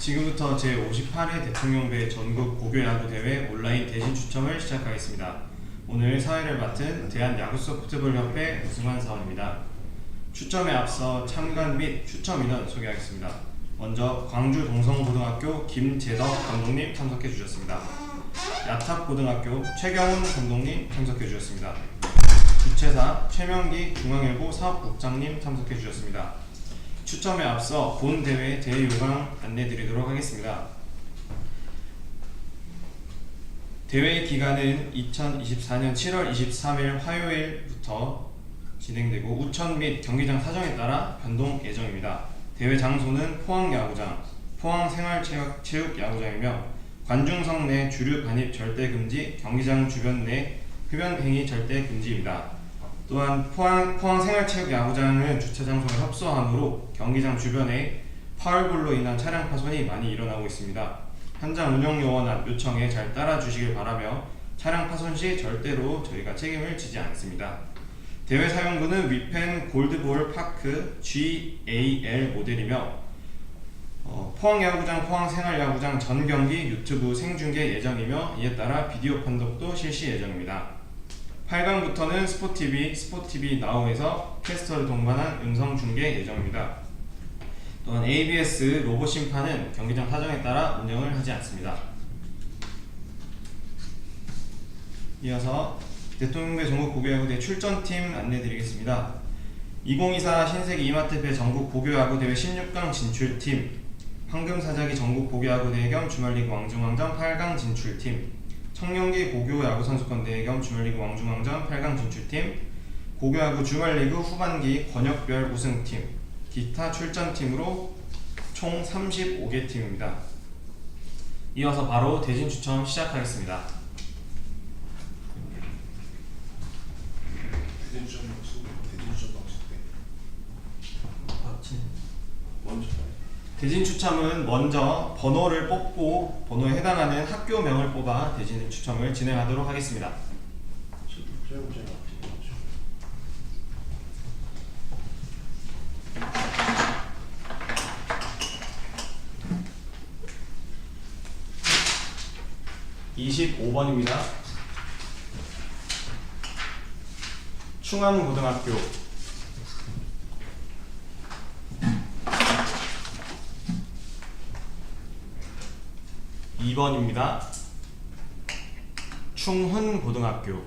지금부터 제58회 대통령배 전국 고교야구 대회 온라인 대신 추첨을 시작하겠습니다. 오늘 사회를 맡은 대한야구소프트볼협회 우승환 사원입니다. 추첨에 앞서 참관 및 추첨 인원 소개하겠습니다. 먼저 광주 동성고등학교 김재덕 감독님 참석해 주셨습니다. 야탑고등학교 최경훈 감독님 참석해 주셨습니다. 주최사 최명기 중앙일보 사업국장님 참석해 주셨습니다. 추첨에 앞서 본 대회 대회 요강 안내 드리도록 하겠습니다. 대회 기간은 2024년 7월 23일 화요일부터 진행되고 우천 및 경기장 사정에 따라 변동 예정입니다. 대회 장소는 포항야구장, 포항생활체육야구장이며 관중석 내 주류 반입 절대 금지, 경기장 주변 내 흡연 행위 절대 금지입니다. 또한 포항, 포항 생활체육 야구장은 주차 장소가 협소하므로 경기장 주변에 파울볼로 인한 차량 파손이 많이 일어나고 있습니다. 현장 운영 요원 요청에 잘 따라주시길 바라며 차량 파손 시 절대로 저희가 책임을 지지 않습니다. 대회 사용구는 위펜 골드볼 파크 GAL 모델이며 어, 포항야구장, 포항생활야구장 전 경기 유튜브 생중계 예정이며 이에 따라 비디오 판독도 실시 예정입니다. 8강부터는 스포티비, 스포티비 나우에서 캐스터를 동반한 음성 중계 예정입니다. 또한 ABS 로봇 심판은 경기장 사정에 따라 운영을 하지 않습니다. 이어서 대통령배 전국 고교야구대 출전팀 안내드리겠습니다. 2024 신세계 이마트배 전국 고교야구대회 16강 진출팀 황금사자기 전국 고교야구대회 겸 주말리그 왕중왕전 8강 진출팀 청년기 고교 야구 선수권 대회 겸 주말리그 왕중왕전 8강 진출팀 고교 야구 주말리그 후반기 권역별 우승팀 기타 출전팀으로 총 35개 팀입니다. 이어서 바로 대진 추첨 시작하겠습니다. 대전시험 박수, 대전시험 박수 때 먼저 대진 추첨은 먼저 번호를 뽑고 번호에 해당하는 학교명을 뽑아 대진 추첨을 진행하도록 하겠습니다. 앞에 25번입니다. 충암고등학교 2번입니다. 충훈 고등학교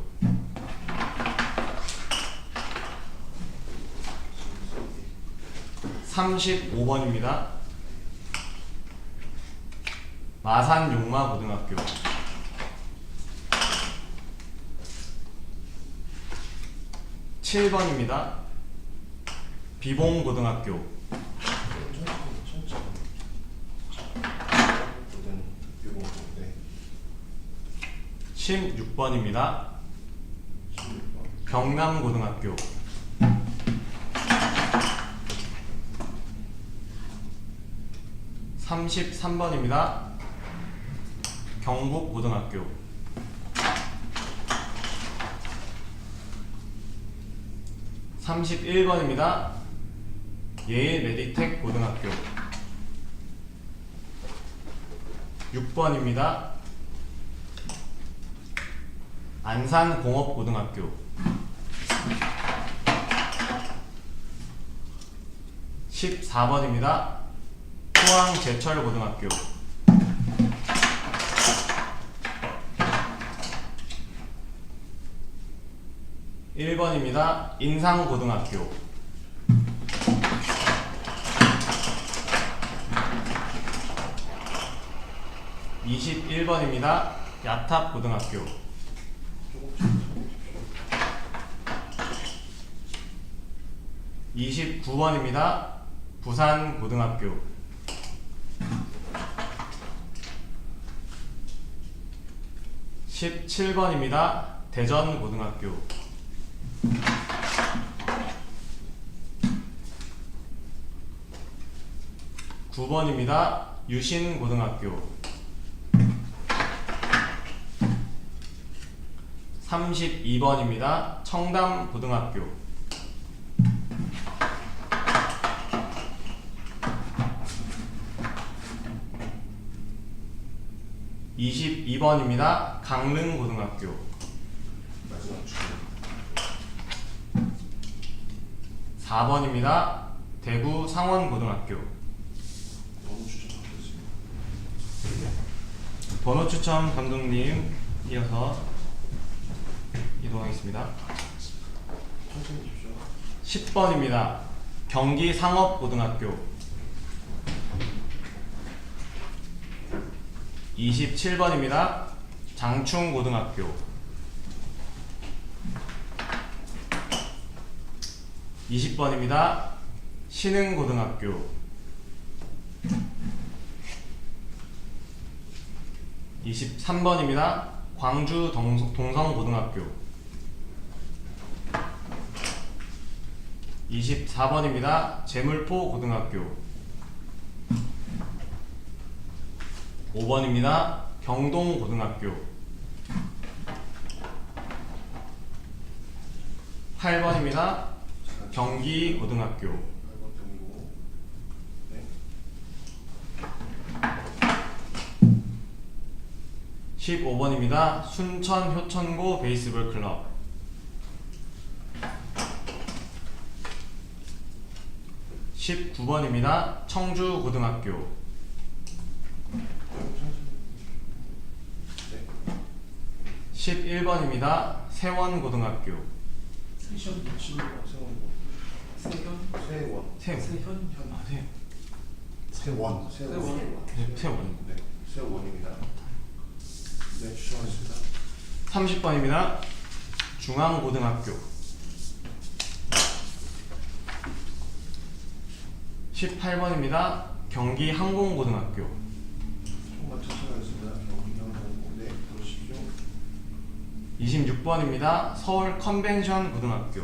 35번입니다. 마산 용마 고등학교 7번입니다. 비봉 고등학교 천천히 천천히 모든 요거 네 16번입니다. 16번 경남고등학교 33번입니다. 경북고등학교 31번입니다. 예일 메디텍 고등학교 6번입니다. 안산공업고등학교 14번입니다. 포항제철고등학교 1번입니다. 인상고등학교 21번입니다. 야탑고등학교 조금 천천히 29번입니다. 부산 고등학교 17번입니다. 대전고등학교 9번입니다. 유신고등학교 32번입니다. 청담고등학교 22번입니다. 강릉고등학교. 마지막 주 4번입니다. 대구 상원고등학교. 번호 추첨 감독님 이어서 이동하겠습니다. 천천히 주십시오. 10번입니다. 경기 상업고등학교. 27번입니다. 장충고등학교. 20번입니다. 신흥고등학교. 23번입니다. 광주 동- 동성고등학교. 24번입니다. 제물포 고등학교. 5번입니다. 경동 고등학교. 8번입니다. 경기 고등학교. 8번 경고. 네. 15번입니다. 순천 효천고 베이스볼 클럽. 19번입니다. 청주 고등학교. 천천히. 네. 11번입니다. 세원 고등학교. 세션 치료가 세원고. 세현 세원. 세 세현 현 아, 세. 세원. 세원. 네, 세원. 네. 세원입니다. 네, 추천하겠습니다. 30번입니다. 중앙고등학교. 18번입니다. 경기 항공고등학교. 총괄 추천하겠습니다. 경기경고. 네, 보시죠. 26번입니다. 서울 컨벤션 고등학교.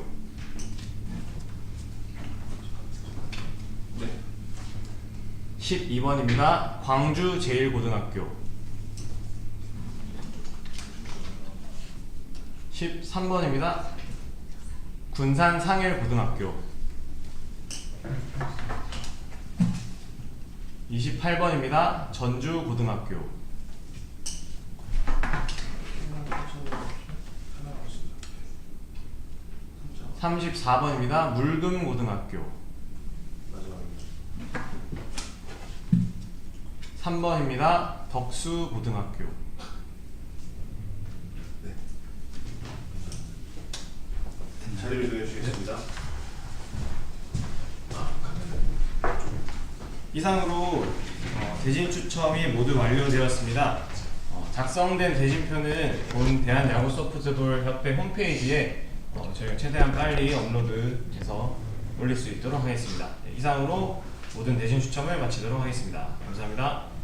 네. 12번입니다. 광주 제일고등학교. 13번입니다. 군산 상일고등학교. 28번입니다. 전주고등학교. 하나 추천해 하나 나왔습니다. 34번입니다. 물금고등학교. 마지막입니다. 3번입니다. 덕수고등학교. 네. 자리를 이동해 주시겠습니다. 이상으로 어, 대진 추첨이 모두 완료되었습니다. 어, 작성된 대진표는 본 대한야구소프트볼 협회 홈페이지에 어, 저희가 최대한 빨리 업로드해서 올릴 수 있도록 하겠습니다. 네, 이상으로 모든 대진 추첨을 마치도록 하겠습니다. 감사합니다.